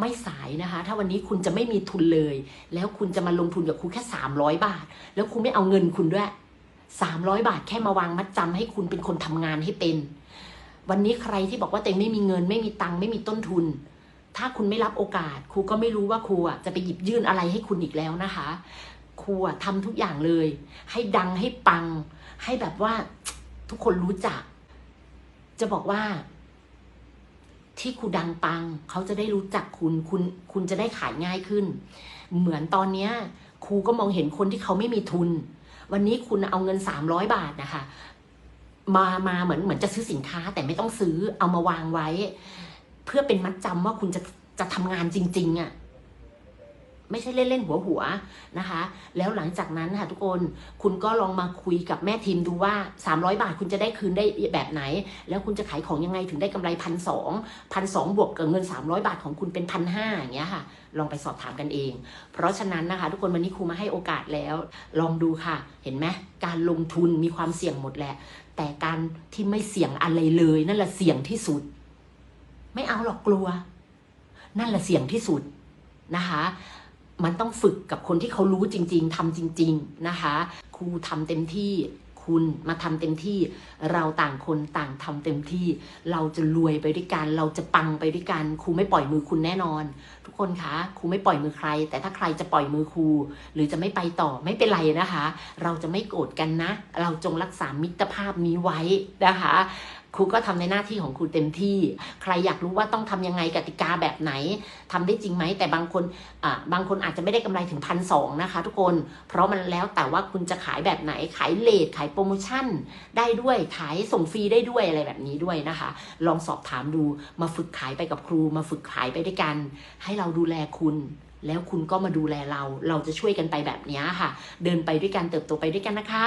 ไม่สายนะคะ ถ้าวันนี้คุณจะไม่มีทุนเลย แล้วคุณจะมาลงทุนกับครูแค่ 300 บาท แล้วคุณไม่เอาเงินคุณด้วย 300 บาทแค่มาวางมัดจำให้คุณเป็นคนทำงานให้เป็น วันนี้ใครที่บอกว่าเตัวเองไม่มีเงิน ไม่มีตังค์ไม่มีต้นทุน ถ้าคุณไม่รับโอกาส ครูก็ไม่รู้ว่าครูอะจะไปหยิบยื่นอะไรให้คุณอีกแล้วนะคะ ครูอะทำทุกอย่างเลย ให้ดังให้ปัง ให้แบบว่าทุกคนรู้จัก จะบอกว่า ที่ครูดังปัง เขาจะได้รู้จักคุณคุณคุณจะได้ขายง่ายขึ้น เหมือนตอนเนี้ยครูก็มองเห็นคนที่เขาไม่มีทุน วันนี้คุณเอาเงินสามร้อยบาทนะคะมามาเหมือนเหมือนจะซื้อสินค้าแต่ไม่ต้องซื้อเอามาวางไว้ เพื่อเป็นมัดจำว่าคุณจะจะทำงานจริง ๆอะ่ะ ไม่ใช่เล่นๆหัวหัวๆนะคะ แล้วหลังจากนั้นค่ะทุกคนคุณก็ลองมาคุยกับแม่ทีมดูว่า 300 บาทคุณจะได้คืนได้แบบไหน แล้วคุณจะขายของยังไงถึงได้กำไรพันสองพันสองบวกกับเงิน 300 บาทของคุณเป็นพันห้าอย่างเงี้ยค่ะลองไปสอบถามกันเอง เพราะฉะนั้นนะคะ ทุกคนวันนี้ครูมาให้โอกาสแล้ว ลองดูค่ะ เห็นไหมการลงทุนมีความเสี่ยงหมดแหละ แต่การที่ไม่เสี่ยงอะไรเลยนั่นแหละเสี่ยงที่สุด ไม่เอาหรอกกลัว นั่นแหละเสี่ยงที่สุดนะคะ มันต้องฝึกกับคนที่เขารู้จริง ๆทำจริง ๆนะคะ ครูทำเต็มที่คุณมาทำเต็มที่ เราต่างคนต่างทำเต็มที่ เราจะรวยไปด้วยกัน เราจะปังไปด้วยกัน ครูไม่ปล่อยมือคุณแน่นอน ทุกคนคะครูไม่ปล่อยมือใคร แต่ถ้าใครจะปล่อยมือครู หรือจะไม่ไปต่อไม่เป็นไรนะคะ เราจะไม่โกรธกันนะ เราจงรักษามิตรภาพนี้ไว้นะคะ ครูก็ทำในหน้าที่ของครูเต็มที่ ใครอยากรู้ว่าต้องทำยังไงกติกาแบบไหนทำได้จริงไหม แต่บางคนอ่าบางคนอาจจะไม่ได้กำไรถึงพันสองนะคะ ทุกคน เพราะมันแล้วแต่ว่าคุณจะขายแบบไหน ขายเลทขายโปรโมชั่น ได้ด้วย ขายส่งฟรีได้ด้วยอะไรแบบนี้ด้วยนะคะ ลองสอบถามดู มาฝึกขายไปกับครู มาฝึกขายไปด้วยกัน ให้เราดูแลคุณแล้วคุณก็มาดูแลเรา เราจะช่วยกันไปแบบนี้ค่ะ เดินไปด้วยกันเติบโตไปด้วยกันนะคะ